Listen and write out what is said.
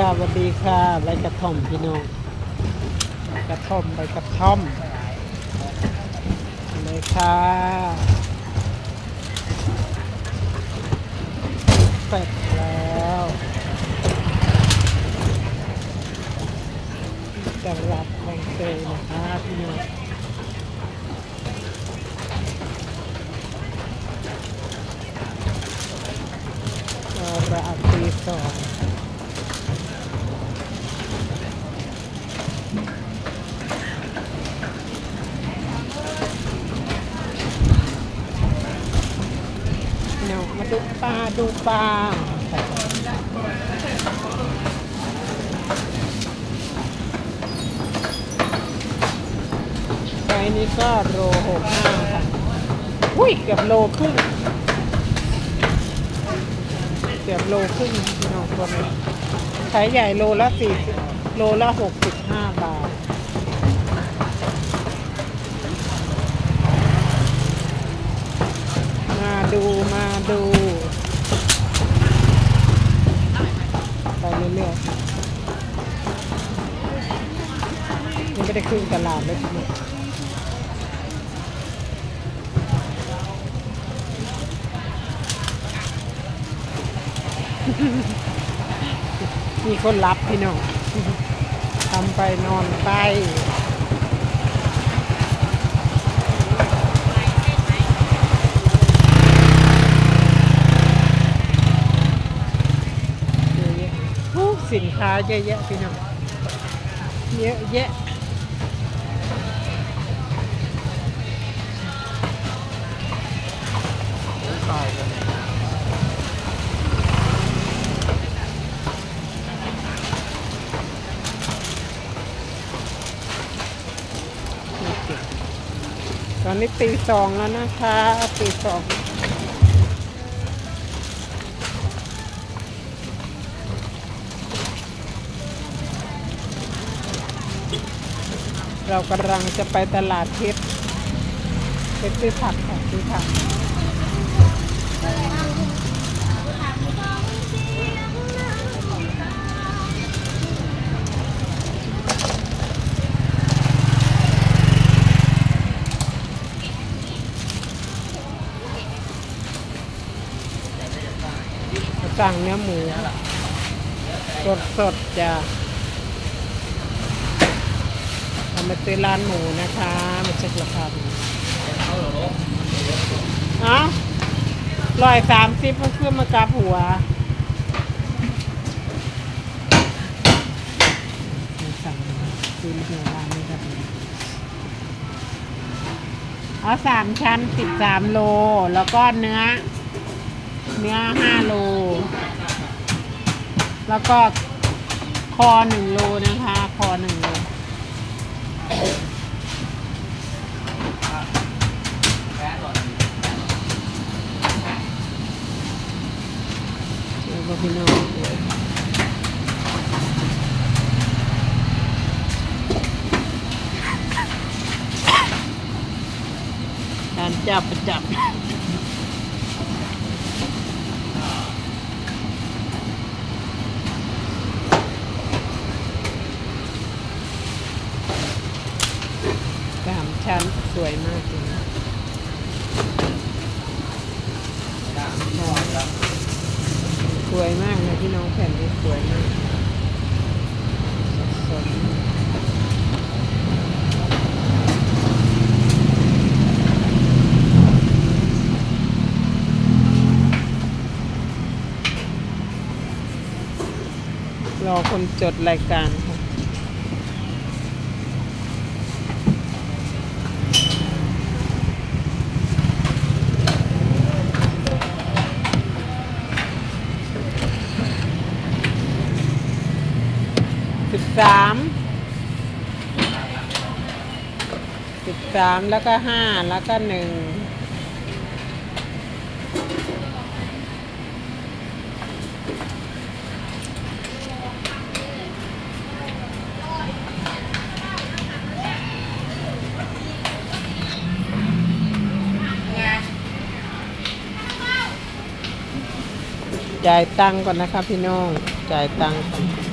ค่ะสวัสดีค่ะใบกระท่อมพี่น้องใบกระท่อมใบกระท่อมเลยค่ะเสร็จแล้วจังหวัดแรงเตยนะคะพี่น้องเราระอัตีสอง เดูปลาดูปลาไซนี้ก็โลหกห้าค่ะ อุ้ยเกือบโลครึ่งเกือบโลครึ่งพี่น้องตัวนี้ไซส์ใหญ่โลละสี่โลละหกสิบห้าบาทมาดูมาดู ไป เรื่อยๆยังไม่ได้ขึ้นตลาดเลยทีนี้มีคนรับพี่น้องทำไปนอนไป เยอะแยะโอ้ สินค้าเยอะแยะพี่น้องเยอะแยะตอนนี้ตีสองแล้วนะคะตีสอง เรากำลังจะไปตลาดเพชรไปซื้อผักค่ะซื้อผักสั่งเนื้อหมู สดสดๆจ้ะ เรามาซื้อร้านหมูนะคะมาเช็คราคาดูเอ้าร้อยสามสิบมันขึ้นมากลับหัวสั่งซื้อหัวร้านนี้ครับเอาสามชั้นสิบสามโล แล้วก็เนื้อ เนื้อห้าโล แล้วก็คอหนึ่งโลนะคะ คอหนึ่งโล เดี๋ยว บอกพี่น้องการจับประจับสามชั้นสวยมากเลย สวยมากนะพี่น้องแผ่นนี้สวยมากสดรอคนจดรายการค่ะ สามสิบสามแล้วก็ห้าแล้วก็หนึ่งจ่ายตังก่อนนะคะพี่น้อง จ่ายตังก่อน